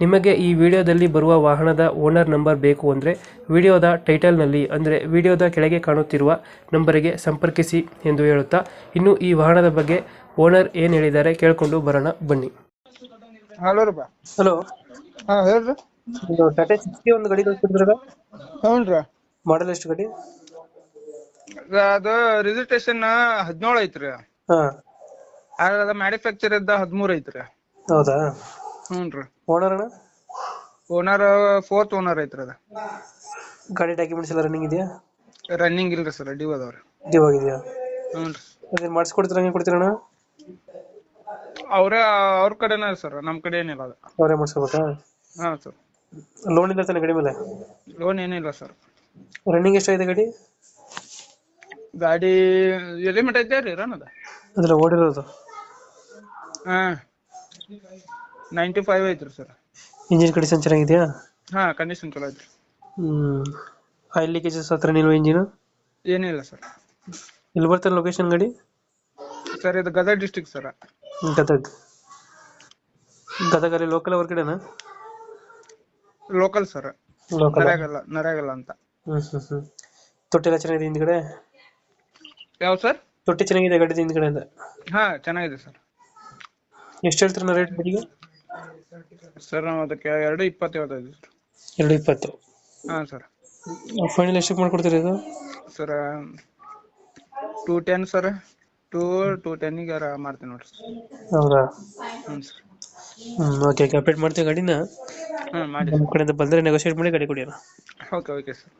ನಿಮಗೆ ಈ ವಿಡಿಯೋದಲ್ಲಿ ಬರುವ ವಾಹನದ ಓನರ್ ನಂಬರ್ ಬೇಕು ಅಂದರೆ ವಿಡಿಯೋದ ಟೈಟಲ್ನಲ್ಲಿ ಅಂದರೆ ವಿಡಿಯೋದ ಕೆಳಗೆ ಕಾಣುತ್ತಿರುವ ನಂಬರಿಗೆ ಸಂಪರ್ಕಿಸಿ ಎಂದು ಹೇಳುತ್ತಾ ಇನ್ನು ಈ ವಾಹನದ ಬಗ್ಗೆ ಓನರ್ ಏನು ಹೇಳಿದ್ದಾರೆ ಕೇಳಿಕೊಂಡು ಬರೋಣ ಬನ್ನಿ. ಹಲೋ ರೀ ಹಲೋ. ಹಾ ಹೇಳ್ರಿ. ಟಾಟಾ ಸಿಕ್ಸ್ಟಿ ಒಂದು ಗಾಡಿ ಮಾಡಲ್ ಎಷ್ಟು ಗಡಿ? ಅದು ರಿಜಿಸ್ಟ್ರೇಷನ್ ಹದಿನೇಳು ಐತ್ರಿ. ಹಾಂ. ಅದ ಮ್ಯಾನುಫ್ಯಾಕ್ಚರ್ ಇದ್ದ ಹದಿಮೂರ್ ಐತ್ರಿ. ಹೌದಾ? ಹ್ಞೂನ್ರಿ ಓನರ್ ಅಣ್ಣ? ಓನರ್ ಫೋರ್ತ್ ಓನರ್ ಐತ್ರಿ ಅದ. ಗಾಡಿ ಡಾಕ್ಯುಮೆಂಟ್ಸ್ ಎಲ್ಲ ರನ್ನಿಂಗ್ ಇದೆಯಾ? ರನ್ನಿಂಗ್ ಇಲ್ರಿ ಸರ್ ಡ್ಯೂ ಅದಾವ್ರಿ. ಡಿವ್ ಆಗಿದೆಯಾ? ಹ್ಞೂನ್ರಿ ಅದೇನು ಮಾಡಿಸ್ಕೊಡ್ತೀರ ಹಂಗೆ ಕೊಡ್ತೀರಣ್ಣ ಅವರೇ ಅವ್ರ ಕಡೆನ ಸರ್ ನಮ್ಮ ಕಡೆ ಏನಿಲ್ಲ ಅದು. ಅವರೇ ಮಾಡಿಸ್ಕೋಬೇಕಾ? ಹಾಂ ಸರ್ ಲೋನ್ ಇಲ್ಲ ತಾನೆ ಗಾಡಿ ಮೇಲೆ? ಲೋನ್ ಏನಿಲ್ಲ ಸರ್ ರನ್ನಿಂಗ್ ಎಷ್ಟಾಗಿದೆ ಗಾಡಿ? ಗಾಡಿ ಎಲ್ಲಿ ಮಟ್ಟ ಐತೆ ರೀ ರನ್ ಅದ. ಅದ್ರ ಓಡಿರೋದು? ಹಾ. ನೈಂಟಿ ಫೈವ್ ಐತ್ರಿ ಸರ್. ಇಂಜಿನ್ ಕಂಡೀಷನ್ ಚೆನ್ನಾಗಿದೆಯಾ? ಹಾ ಕಂಡೀಷನ್ ಚಲೋ ಐತ್ರಿ. ಹ್ಮ್ ಆಯಿಲ್ ಲೀಕೇಜಸ್ ಹತ್ರ ನಿಲ್ವ ಇಂಜಿನ್ ಏನಿಲ್ಲ ಸರ್. ಇಲ್ಲಿ ಬರ್ತಾರೆ ಲೊಕೇಶನ್ ಗಾಡಿ? ಸರ್ ಇದು ಗದಗ ಡಿಸ್ಟಿಕ್ ಸರ್. ಗದಗ. ಗದಗಲ್ಲಿ local ಹೊರಗಡೆನಾ local sir. Local Naregal Naregal ಅಂತ. ಹ್ಮ್ ಹ್ಮ್ ಹ್ಮ್. ತೊಟ್ಟಿ ಎಲ್ಲ ಚೆನ್ನಾಗಿದೆ ಹಿಂದ್ಗಡೆ? ಯಾವ ಸರ್? ತೊಟ್ಟಿ ಚೆನ್ನಾಗಿದೆ ಗಾಡಿದ ಹಿಂದ್ಗಡೆಯಿಂದ? ಹಾ ಚೆನ್ನಾಗಿದೆ ಸರ್. ಎಷ್ಟು ಹೇಳ್ತೀರ ರೇಟ್ ಗಾಡಿಗೆ? ಸರ್ ನಾವು ಅದಕ್ಕೆ ಎರಡು ಇಪ್ಪತ್ತು ಹೇಳ್ತಾ ಇದ್ದೀವಿ ಸರ್. ಎರಡು ಇಪ್ಪತ್ತು. ಹಾಂ ಸರ್. ಫೈನಲ್ ಎಷ್ಟಕ್ಕೆ ಮಾಡ್ಕೊಡ್ತೀರಿ ಇದು sir two ten sir. Two two ಟೆನ್ನಿಗೆ ಮಾಡ್ತೀನಿ ನೋಡ್ರಿ ಸರ್. ಹೌದಾ? ಹ್ಞೂ ಸರ್. ಹ್ಮ್ ಓಕೆ ಓಕೆ ಅಪ್ಡೇಟ್ ಮಾಡ್ತೀವಿ ಗಾಡಿನ. ಹ್ಞೂ ಮಾಡಿ ನಮ್ಮ ಕಡೆಯಿಂದ ಬಂದರೆ ನೆಗೋಷಿಯೇಟ್ ಮಾಡಿ ಗಾಡಿ ಕೊಡಿ ಅಣ್ಣ ಓಕೆ ಓಕೆ ಸರ್.